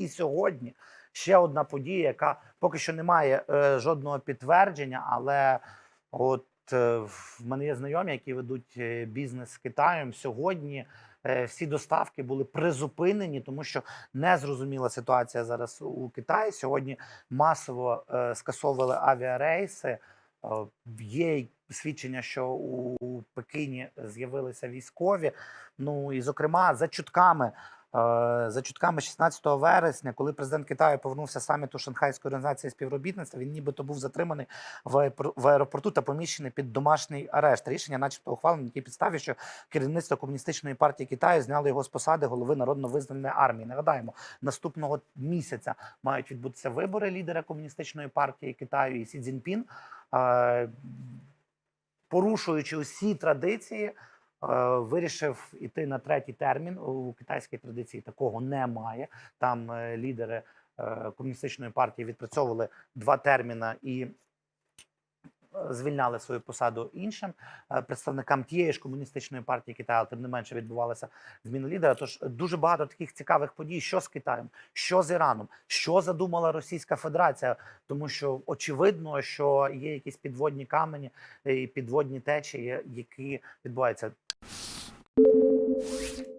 І сьогодні ще одна подія, яка поки що не має е, жодного підтвердження, але от е, в мене є знайомі, які ведуть е, бізнес з Китаєм. Сьогодні е, всі доставки були призупинені, тому що незрозуміла ситуація зараз у Китаї. Сьогодні масово е, скасовували авіарейси. Е, Є свідчення, що у Пекіні з'явилися військові. Ну і зокрема, за чутками. Е, За чутками 16 вересня, коли президент Китаю повернувся з саміту Шанхайської організації співробітництва, він нібито був затриманий в аеропорту та поміщений під домашній арешт. Рішення, начебто, ухвалено на тій підставі, що керівництво комуністичної партії Китаю зняло його з посади голови народно визнаної армії. Нагадаємо, наступного місяця мають відбутися вибори лідера комуністичної партії Китаю і Сі Цзіньпін. Е, порушуючи усі традиції, вирішив іти на третій термін. У китайській традиції такого немає. Там е, лідери е, комуністичної партії відпрацьовували два терміна і. е, Звільняли свою посаду іншим е, представникам тієї ж комуністичної партії Китаю, але тим не менше відбувалася зміна лідера. Тож дуже багато таких цікавих подій, що з Китаєм, що з Іраном, що задумала Російська Федерація, тому що очевидно, що є якісь підводні камені і підводні течії, які відбуваються. you